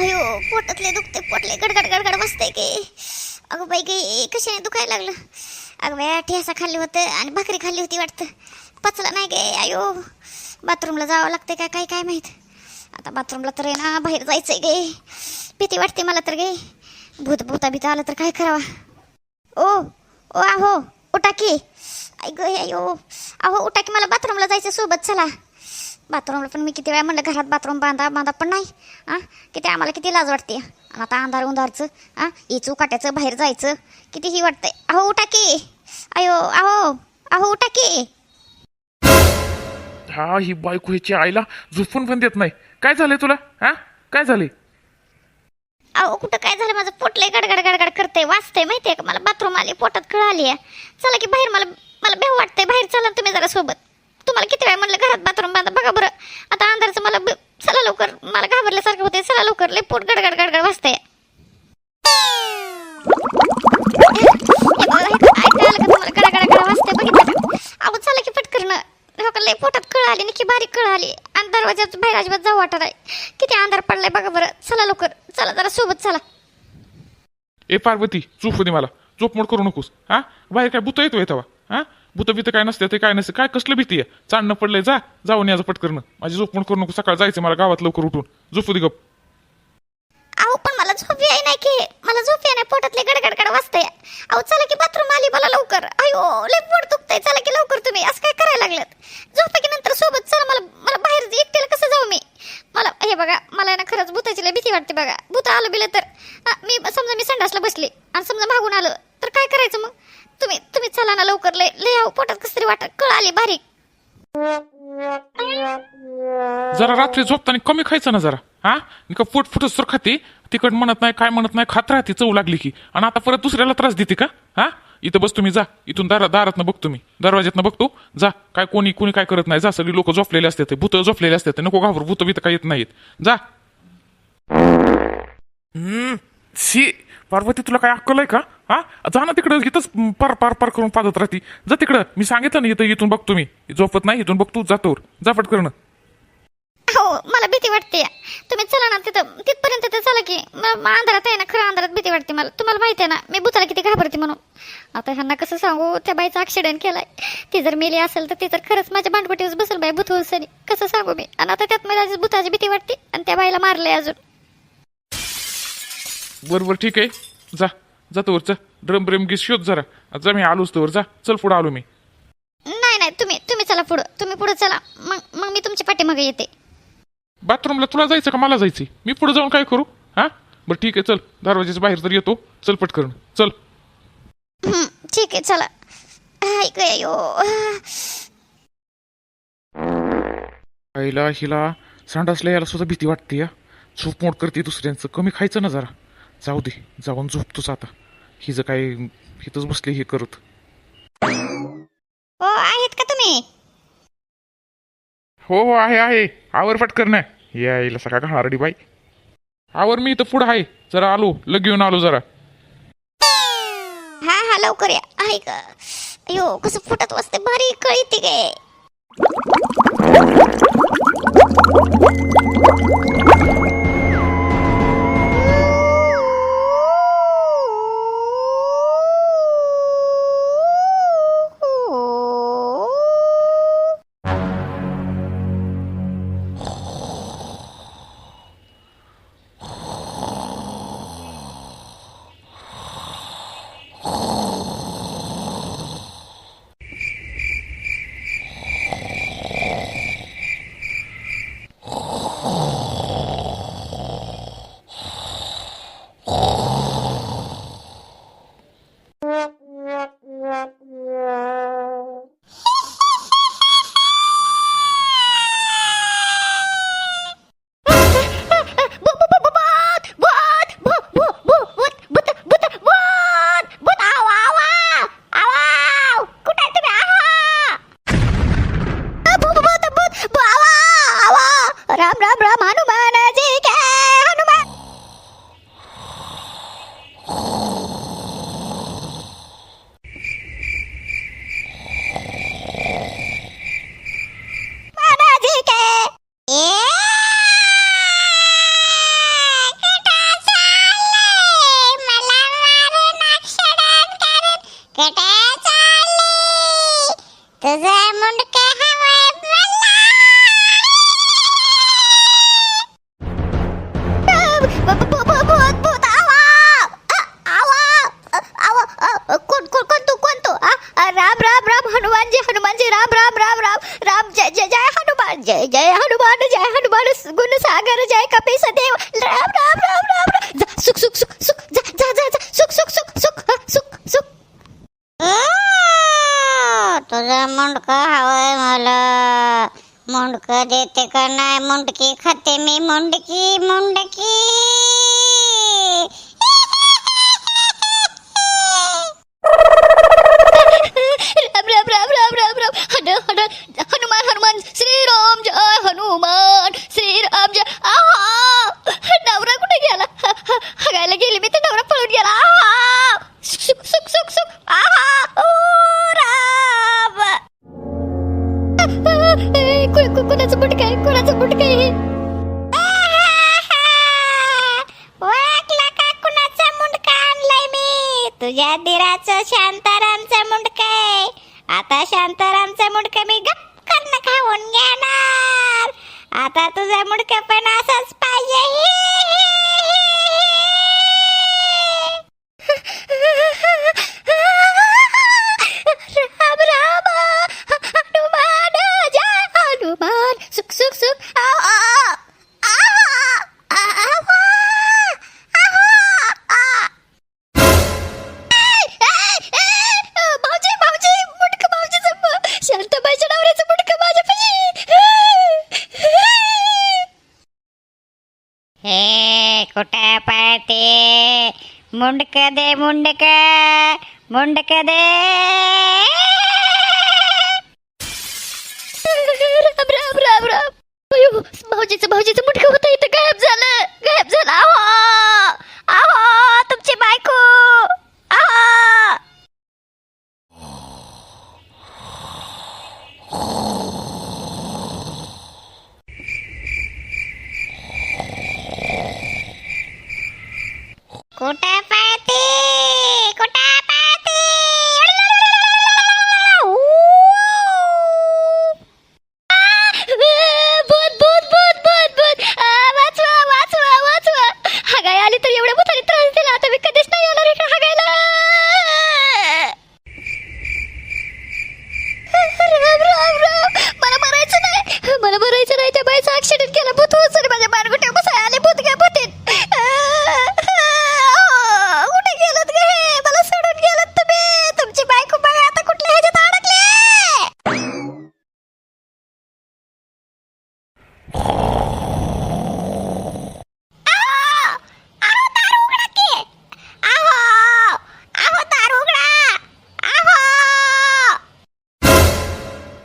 अयो पोटातले दुखते पोटले गडगड गडगड बसते की. अगं बाई गे कशाने दुखायला लागलं? अगं बाई ठेसा खाल्ली होतं आणि भाकरी खाल्ली होती वाटतं. पचला नाही गे अयो. बाथरूमला जावं लागतंय काय काय काय माहीत? आता बाथरूमला तर आहे ना बाहेर जायचंय गे. भीती वाटते मला तर गे. भूत भूता भीता आलं तर काय करावा? ओ ओ आहो उटाकी ऐक अयो. अहो उटाकी मला बाथरूमला जायचं सोबत चला. बाथरूमला पण मी किती वेळा म्हणलं घरात बाथरूम बांधा बांधा. पण नाही. हां किती आम्हाला किती लाज वाटते. आणि आता अंधार उंधारचं हां इचू काट्याचं बाहेर जायचं. किती ही वाटतंय. अहो उठा की. अयो अहो अहो उठा की. हा ही बायको ह्याची आईला झोपून पण देत नाही. काय झालंय तुला? हा काय झाले अहो कुठं काय झालं? माझं पोटलंय गडगड गडगड करते वाचते माहितीये का? मला बाथरूम आली पोटात कळ आली आहे चला की बाहेर मला मला भेव वाटतंय. बाहेर चला तुम्ही जरा सोबत. तुम्हाला किती वेळ म्हणलं घरात बाथरूम बांधा बघा बरं. आता अंधारचं मला बे- चला लवकर. मला घाबरल्यासारखं होते चला लवकर. लय पोट गडगड गडगड वाजते ऐकायला का तुम्हाला? गडगड वाजते बघितलं चला की पटकन. हो का? पोटात कळ आली नक्की बारीक कळ आली. आणि दरवाजात बाहेर अजिबात जाऊ वाटत आहे किती अंधार पडलाय बघा बरं. चला लवकर. चला जरा सोबत चला. ए पार्वती झोप दे मला. झोप करू नकोस. हा? बाहेर काय भूत येतो येतावा हा? भूत भीत काय नसते ते काय नसते काय कसलं भीती आहे? चांडणं पडलंय जा जाऊन याचं पटकरणं. माझी झोप पण करू नको सकाळ जायचं मला गावात लवकर उठून. झोपू दे गप. अहो पण मला झोप याय नाही की. मला झोप याय नाही पोटातले गडगडगड वाजते अहो चला की बाथरूम आली मला लवकर. अयो लय पोट दुखतंय. चला की लवकर तुम्ही असं काय करायला लागलं झोपा की नंतर सोबत चला मला मला बाहेर एकट्याला कसं जाऊ मी? मला हे बघा मला आहे ना खरंच भूताची लय भीती वाटते बघा. भूत आलं बिलं तर. हा, मी समजा मी संडासला बसले आणि समजा मागून आलं तर काय करायचं मग? तुम्ही तुम्ही चला ना लवकर लय लय अहो पोटात कसं तरी वाटत कळ आली बारीक. जरा रात्री झोपताना कमी खायचं ना जरा हा? का पोट फुटच तर खाते तिकड म्हणत नाही काय म्हणत नाही खात राहते चव लागली की. आणि आता परत दुसऱ्याला त्रास देते का? हा? इथं बस तुम्ही जा इथून दारा दारातनं बघतो मी दरवाज्यातनं बघतो जा. काय कोणी कोणी काय करत नाही जा सगळी लोक झोपलेले असतात भूत झोपलेले असतात नको घाबरू भूत भीत काय येत नाहीत. जा. हम्म, शी पार्वती तुला काय अक्कल आहे का? हा? जा ना तिकडं इथंच पार पार पार करून पाजत राहते. जा तिकडं. मी सांगितलं ना इथं इथून बघतो मी झोपत नाही इथून बघतो जातो जा पटकरणं हो मला भीती वाटते. तुम्ही चला ना तिथं. तिथपर्यंत तर चला की मला अंधारात आहे ना खरं अंधारात भीती वाटते मला. तुम्हाला माहिती आहे ना मी भूताला किती घाबरते म्हणून. आता ह्यांना कसं सांगू त्या बाईचा ऍक्सिडेंट केलाय. ती जर मेली असेल तर ती तर खरंच माझ्या भांडपटीवर बसेल बाई भूत सनी कसं सांगू मी? आणि आता त्यात मला भूताची भीती वाटते आणि त्या बाईला मारलंय अजून. बरं बरं ठीक आहे. जा. जातो वर जा. ड्रम ब्रेम गी शोध जरा. जा मी आलोच तर जा. चल पुढं आलो मी. नाही नाही तुम्ही तुम्ही चला पुढं. तुम्ही पुढं चला. मग मग मी तुमच्या पाठीमागे येते. बाथरूमला तुला जायचं का मला जायचं? मी पुढे जाऊन काय करू? हा? बरं ठीक आहे चल. दरवाजाच्या बाहेर तर येतो. चल पटकरण चल. हं, ठीक आहे चला. आईला हिला सांडासला याला सुद्धा भीती वाटते या. झोप मोड करते दुसऱ्यांचं. कमी खायचं ना जरा. जाऊ दे जाऊन झोपतोच आता. हिचं काय हिथंच बसले हे करत. हो आहेत का तुम्ही? हो हो आहे आहे. आवर पटकर नाही या आईला सगळा घाणारडी बाई? आवर मी इथं पुढं आहे. जरा आलो लग घेऊन आलो जरा. हा हा लवकर या. ऐक अयो कसं फुटत वाजते भारी कळीते गे. राम राम राम हनुमान भूत भूत आवा कोण कोण कोण तू कोण तू राम राम राम हनुमानजी हनुमानजी राम राम राम राम राम जय जय जय हनुमान जय जय हनुमान जय हनुमान गुण सागर जय कपीस देव राम राम राम राम राम सुख सुख सुख सुख जा जा जा सुख सुख सुख सुख सुख सुख तुझं मुंडक हवंय मला. मुंडक देते का नाही? मुंडकी खाते मी मुंडकी मुंडकी. तुझ्या दिराचं शांतारामचा मुंडका आहे. आता शांतारामचा मुंडका मी गप करणं खाऊन घेणार. आता तुझा मुंडका पण असाच पाहिजे. मुंडक दे मुंडक मुंडक दे राम राम राम राम अयो भाऊजीचं भाऊजीचं मुटकं होतं इथं गायब झालं गायब झालं आहो आहो तुमची बायको आहो कुठे पाहते कुठे पाहते भूत भूत भूत भूत भूत आ, वाचवा वाचवा वाचवा हगाय आली तर एवढ्या भूताने त्रास दिला आता मी कधीच नाही येणार इकडे हगायला राम राम राम मला मरायचं नाही मला मरायचं नाही त्या बाईचा ऍक्सिडेंट केला भूत होत माझ्या मारगुट्या बसाय आले भूत काय भूतीत कुठे गेलत गे मला सोडून गेलत तुम्ही तुमची बायको बघा आता कुठल्या ह्याच्यात अडकले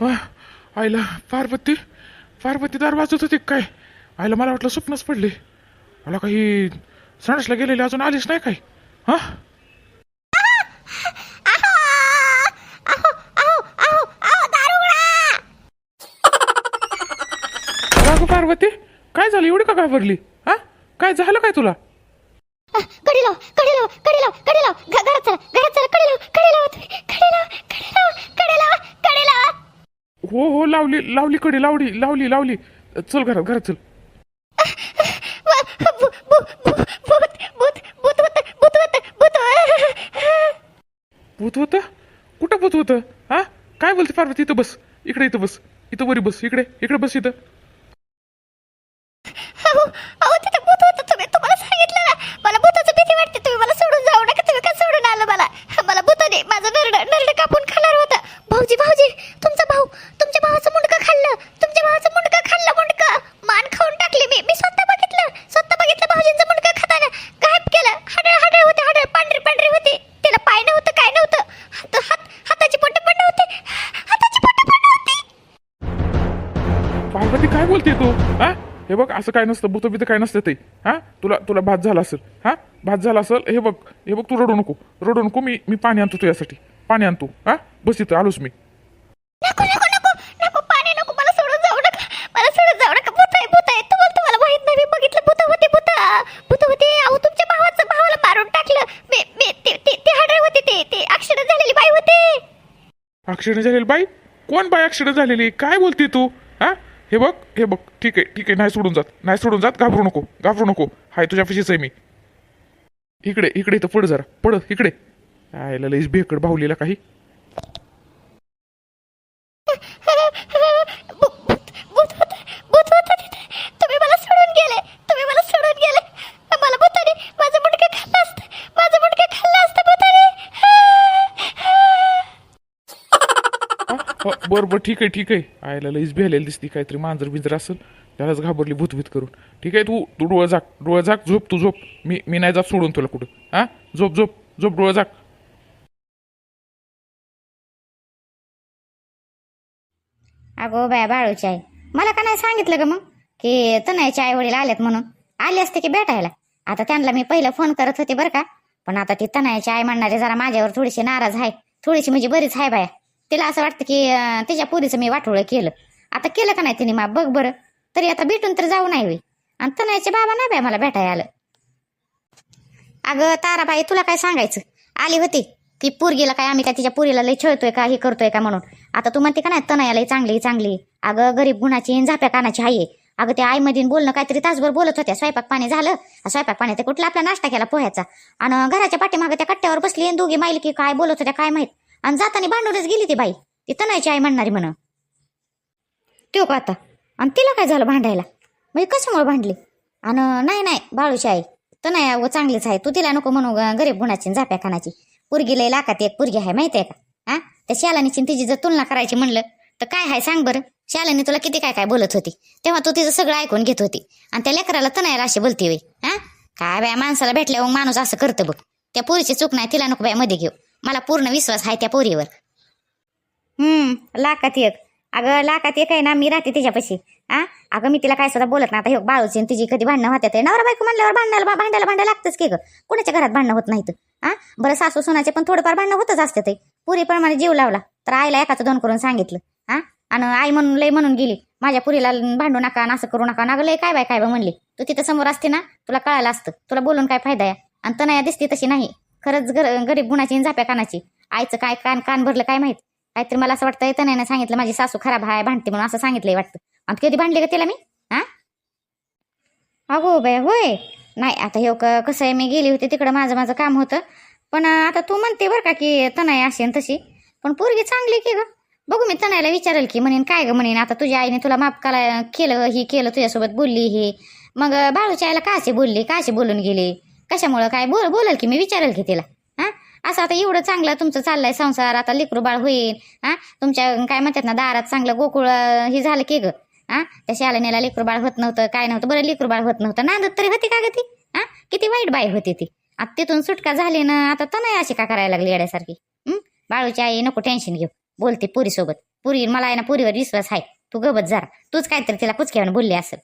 आह, आईला पार्वती? पार्वती दार वाजत होती काय? आईला मला वाटलं स्वप्नच पडले. मला काही सणसला गेलेले अजून आलीच नाही काय हा? पार्वती काय झालं? एवढी का घाबरली? हा? काय झालं काय तुला? कडी लाव कडी लाव कडी लाव कडी लाव घरात चला घरात चला. कडी लाव कडी लाव हो हो लावली लावली कडी लावली लावली लावली. चल घरात घरात चल. भूत होतं? कुठं भूत होतं? हा? काय बोलते पार्वती? इथं बस इकडे इथं बस इथं वरी बस इकडे इकडे बस इथं. हा बघ असं काय नसतं. भूत बित काय नसतं ते. हा? तुला तुला भात झाला असेल. हा? भात झाला असेल हे बघ हे बघ तू रडू नको. रडू नको मी मी पाणी आणतो तुझ्यासाठी. पाणी आणतो. हा? बस इथं आलोच मी. नको नको नको नको पाणी नको. मला सोडून जाऊ नका. मला सोडून जाऊ नका. भूत आहे भूत आहे. तुम्हाला तुम्हाला माहीत नाही मी बघितलं भूत होते भूत भूत होते अहो तुमच्या भावाचं भावाला मारून टाकलं. मी मी ते ते ते होते ते ते. अक्षर झालेली बाई होते. अक्षरने झालेली बाई? कोण बाय ऍक्सिडेंट झालेली? काय बोलते तू? हे बघ हे बघ. ठीक आहे ठीक आहे. नाही सोडून जात. नाही सोडून जात घाबरू नको. घाबरू नको. हाय तुझ्या पिशीच आहे मी. इकडे इकडे तर पड जरा. पड इकडे. आयला लईच भेकड भावलीला काही भूत होत भूत होत तिथे तुम्ही मला सोडून गेले तुम्ही मला सोडून गेले मला भूताने माझं मुटकं खाल्लं असतं माझं मुटकं खाल्लं असतं भूताने हो, बरं बरं ठीक आहे ठीक आहे. आयला लईच भेलेली दिसती काहीतरी मांजर बिंजर असेल त्यालाच घाबरली भूतभूत करून. ठीक आहे तू तू डोळं जाग डोळं जाग झोप तू झोप. मी मी नाही जात सोडून तुला कुठं. हा? झोप झोप झोप डोळं जाग अगो बाया बाळूची आई. मला का नाही सांगितलं ग मग? की तनयाचे आई वडील आलेत म्हणून. आले असते की भेटायला? आता त्यांना मी पहिलं फोन करत होते बरं का. पण आता ती तनयाची आई म्हणणारे जरा माझ्यावर थोडीशी नाराज आहे. थोडीशी म्हणजे बरीच आहे बाया. तिला असं वाटतं की तिच्या पुरीचं मी वाटोळं केलं. आता केलं का नाही तिने? मा बघ बरं. तरी आता भेटून तर जाऊ नाही होई आणि तनयाचे बाबा नाही बाय मला भेटायला आलं. अगं ताराबाई तुला काय सांगायचं? आली होती. की पोरगीला काय आम्ही काय तिच्या पुरीला लई छळतोय का हे करतोय का म्हणून? आता तू म्हणते का नाही तनयाला चांगली चांगली अगं गरीब गुणाची झाप्या कानाची आई आहे. अगं त्या आईमध्ये बोलणं काहीतरी तासभर बोलत होत्या. स्वयंपाक पाणी झालं. स्वयंपाक पाणी ते कुठला आपला नाश्ता केला पोह्याचा. आणि घराच्या पाठीमागं त्या कट्ट्यावर बसली दोघी माहिली की काय बोलत होत्या काय माहीत? आणि जाताना भांडूनच गेली ती बाई. ती तनयाची आई म्हणणारी म्हण. तो का आता? आणि तिला काय झालं भांडायला? म्हणजे कशामुळे भांडली? आणि नाही नाही बाळूची आई. तनया व चांगलीच आहे. तू तिला नको म्हणू ग, गरीब गुणाची आणि झाप्या खानाची. पुरगी लय लाखात एक पुरगी आहे माहिती आहे का? हा त्या शालानीची आणि तिची जर तुलना करायची म्हणलं तर काय आहे सांग बरं? शालानी तुला किती काय काय बोलत होती? तेव्हा तू तिचं सगळं ऐकून घेत होती. आणि त्या लेकराला तनयाला अशी बोलती होई हा काय बाय माणसाला भेटल्यावर माणूस असं करतं बघ. त्या पुरीची चूक नाही तिला नको बाया मध्ये घेऊ. मला पूर्ण विश्वास आहे त्या पोरीवर. हम्म लाखात एक. अगं लाखात एक आहे ना मी राहते त्याच्यापाशी हा अगं मी तिला काय सुद्धा बोलत नाही. आता हे बाळूची तिची कधी भांडणं होत्या ते. नवरा बायको म्हणल्यावर भांडायला भांडायला भांडायला लागतंच की गं. कोणाच्या घरात भांडणं होत नाहीत? हा बरं सासू सुनाचे पण थोडंफार भांडणं होतच असते ते. पुरीप्रमाणे जीव लावला. तर आईला एकाचं दोन करून सांगितलं. हा आणि आई म्हणून लय म्हणून गेली. माझ्या पुरीला भांडू नका असं करू नका. नागं लय काय बाय काय बाय म्हणली. तू तिथं समोर असते ना तुला कळायला असतं. तुला बोलून काय फायदा आहे आणि तनया दिसते तशी नाही. खरंच गर गरीब गुणाची झाप्या कानाची. आईचं काय कान कान भरलं काय माहीत? काहीतरी मला असं वाटतं तनयाने सांगितलं माझी सासू खराब आहे भांडते म्हणून असं सांगितलंय वाटतं. आणि कधी भांडले का तिला मी? हा? अगो बाय होय. नाही आता हे क- कसं आहे मी गेली होती तिकडं माझं माझं काम होतं. पण आता तू म्हणते बरं का की तनय अशी आणि तशी. पण पोरगी चांगली की ग? बघू मी तनायला विचारेल की म्हणेन काय ग म्हणेन? आता तुझ्या आईने तुला माफ काला केलं ही केलं तुझ्यासोबत बोलली हे. मग बाळूच्या आईला काशी बोलली? काशी बोलून गेली? कशामुळं काय? बोल बोलल की मी विचारेल की तिला. हां? असं आता एवढं चांगलं तुमचं चाललंय संसार आता लेकरू बाळ होईल. हा? तुमच्या काय म्हणतात ना दारात चांगलं गोकुळ हे झालं की ग. हा? त्या शाळेनेला लेकरू बाळ होत नव्हतं काय नव्हतं? बरं लेकरू बाळ होत नव्हतं. नांदत तरी होती का ग ती? हा? किती वाईट बाई होती ती. आता तिथून सुटका झाली ना आता तर नाही अशी का करायला लागली येड्यासारखी? बाळूची आई नको टेन्शन घेऊ. बोलते पुरीसोबत. पुरी मला आहे ना पुरीवर विश्वास आहे. तू गबत जरा. तूच काहीतरी तिला कुचक्यावर बोलली असेल.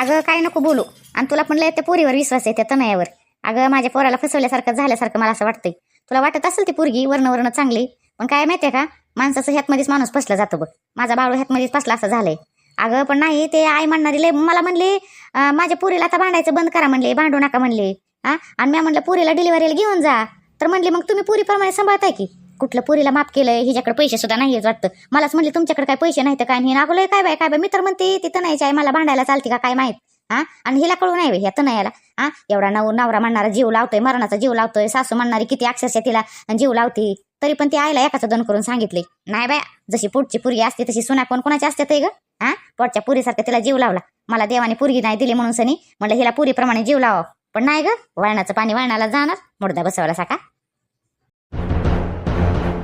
अगं काय नको बोलू. आणि तुला पण त्या पोरीवर विश्वास आहे त्या तनयावर अगं माझ्या पोराला फसवल्यासारखं झाल्यासारखं मला असं वाटतंय. तुला वाटत असेल ती पोरगी वर्ण वर्ण चांगली पण काय माहितीये का? माणसाचं ह्यातमध्येच माणूस फसला जातो बघ. माझा बाळू ह्यातमध्येच फसला असं झालंय. अगं पण नाही ते आई म्हणणारी लय मला म्हणले माझ्या पुरीला आता भांडायचं बंद करा म्हणले भांडू नका म्हणले. हा? आणि मी म्हणलं पुरीला डिलिव्हरीला घेऊन जा. तर म्हणले मग तुम्ही पुरीप्रमाणे सांभाळताय की? कुठलं पुरीला माफ केलंय हिच्याकडे पैसे सुद्धा नाहीयेच वाटतं. मलाच म्हणले तुमच्याकडे काय पैसे नाही तर काय नाही नागोलय काय बाय काय बाय मी तर म्हणते ती नाही आहे मला भांडायला चालते का काय माहीत? हा? आणि हिला कळू नाही ह्या तनयाला हा? एवढा नऊ नवरा म्हणणारा जीव लावतोय मरणाचा जीव लावतोय सासू म्हणणारी किती अक्षरशः तिला जीव लावते तरी पण ती आईला एकाचं दोन करून सांगितले. नाही बाय जशी पुढची पुरगी असते तशी सुना कोण कोणाची असते ते ग? हा? पोटच्या पुरीसारखं तिला जीव लावला. मला देवाने पुरगी नाही दिली म्हणून सनी म्हणलं हिला पुरीप्रमाणे जीव लावा. पण नाही ग वळणाचं पाणी वळणाला जाणार मुडदा बसवायला साका.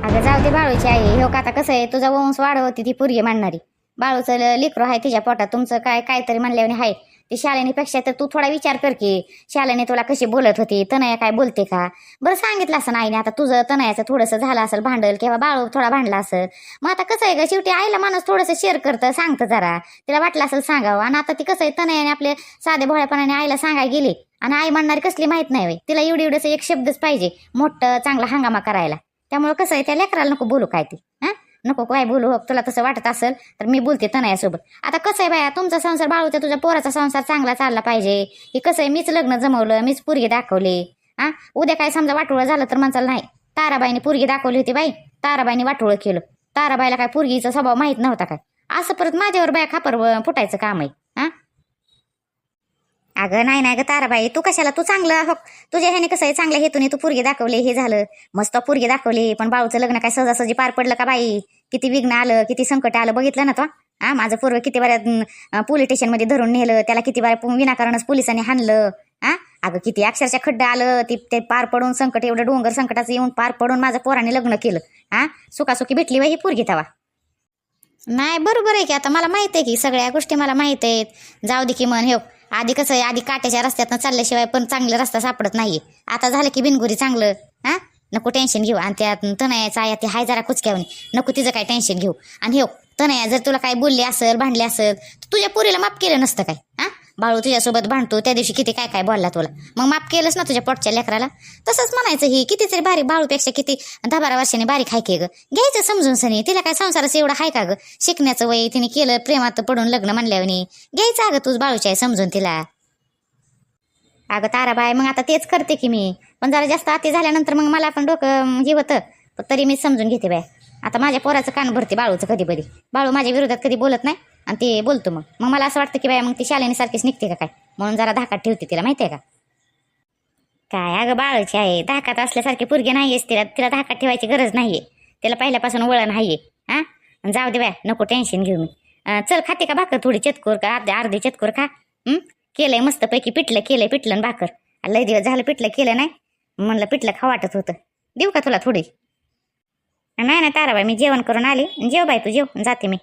अगं जाऊ दे बाळूची आई. हो का आता कसं आहे तुझा वंश वाढवती ती पुरगी मांडणारी. बाळूचं ल- लेकरू आहे तिच्या पोटात. तुमचं काय काहीतरी म्हणल्याने आहे ती शालेनीपेक्षा तर तू थोडा विचार कर की शाळेने तुला कशी बोलत होती तनया काय बोलते का? बरं सांगितलं असं आईने. आता तुझं तनयाचं थोडंसं झालं असेल भांडल किंवा बाळू थोडा भांडला असेल. मग आता कसं आहे ग शेवटी आईला माणूस थोडंसं शेअर करतं सांगतं जरा. तिला वाटलं असेल सांगावं. आणि आता ती कसं आहे तनयाने आपले साधे भोळ्यापणाने आईला सांगायला गेली. आणि आई म्हणणारी कसली माहीत नाही तिला एवढी एवढंसं एक शब्दच पाहिजे. मोठं चांगला हंगामा करायला. त्यामुळं कसं आहे त्या लेकराला नको बोलू काय ती. हां? नको काय बोलू हो तुला तसं वाटत असेल तर मी बोलते तनयासोबत आता कसं आहे बाया तुमचा संसार बाळूचा तुझ्या पोराचा संसार चांगला चालला पाहिजे. हे कसं आहे मीच लग्न जमवलं मीच पुरगी दाखवली. हा? उद्या काय समजा वाटोळं झालं तर म्हणचाल नाही ताराबाईने पोरगी दाखवली होती बाई ताराबाईने वाटोळं केलं. ताराबाईला काय पोरगीचा स्वभाव माहीत नव्हता काय? असं परत माझ्यावर बाया खापर फुटायचं काम आहे. अगं नाही नाही गं ताराबाई तू कशाला? तू चांगलं हो तुझ्या ह्याने कसं आहे? चांगल्या हेतूने तू पुरगे दाखवले हे झालं. मस्त पोरगी दाखवली. पण बाळूचं लग्न काय सहजासहजी पार पडलं का बाई? किती विघ्न आलं किती संकट आलं. बघितलं ना तो? हा माझं पूर्व किती बऱ्या पोलीस स्टेशनमध्ये धरून नेलं. त्याला किती बऱ्या विनाकारणच पोलिसांनी हाणलं. हा? अगं किती अक्षरशः खड्डं आलं. ती ते पार पडून संकट एवढं डोंगर संकटाचं येऊन पार पडून माझं पोराने लग्न केलं. हा? सुखासुखी भेटली बाई ही पोरगी तवा. नाही बरोबर आहे की. आता मला माहीत आहे की सगळ्या गोष्टी मला माहीत आहेत. जाऊ दे की मन हे. हो. आधी कसं आहे आधी काट्याच्या रस्त्यातनं चालल्याशिवाय पण चांगला रस्ता सापडत नाही आता झालं की बिनगुरी चांगलं हा? नको टेन्शन घेऊ. आणि त्यात तनयाचा आया ते हाय जरा कुचक्यावणी नको तिचं काय टेन्शन घेऊ. आणि हो तनया जर तुला काय बोलली असेल भांडली असेल तर तुझ्या पुरीला माफ केलं नसतं काय हा? बाळू तुझ्यासोबत भांडतो त्या दिवशी किती काय काय बोलला तुला? मग माफ केलंच ना तुझ्या पोटच्या लेकराला? तसंच म्हणायचं ही किती तरी बारीक बाळूपेक्षा किती दहा बारा वर्षांनी बारीक हाय की ग? घ्यायचं समजून सनी तिला काय संसाराचं एवढं हाय का ग? शिकण्याचं वय तिने केलं प्रेमात पडून लग्न म्हणल्यावर घ्यायचं अगं तूच बाळूच्या आहे समजून तिला. अगं ताराबाय मग आता तेच करते की मी. पण जरा जास्त अति झाल्यानंतर मग मला पण डोकं अं, हे होतं. पण तरी मी समजून घेते बाय. आता माझ्या पोराचं कान भरते बाळूचं कधी कधी बाळू माझ्या विरोधात कधी बोलत नाही. आणि ते बोलतो मग. मग मला असं वाटतं की बाय मग ती शालेनी सारखीच निघते का काय? म्हणून जरा धाकात ठेवते तिला माहिती आहे का? काय अगं बाळची आहे धाकात असल्यासारखी नाही आहेस तिला. तिला धाकात ठेवायची गरज नाहीये. तिला पहिल्यापासून वळण आहे हा? जाऊ दे बाय नको टेन्शन घेऊ मी. चल खाते का भाकर थोडी? चेतकोर का? अर्धे अर्धे चेतकोर खा. केलंय मस्तपैकी पिठलं केलंय पिठलं आणि भाकर. लय दिवस झालं पिठलं केलं नाही. म्हणलं पिठलं खा वाटत होतं. देऊ का तुला थोडी? नाही नाही ताराबाई मी जेवण करून आली. जेव बाई तू जेव. जाते मी.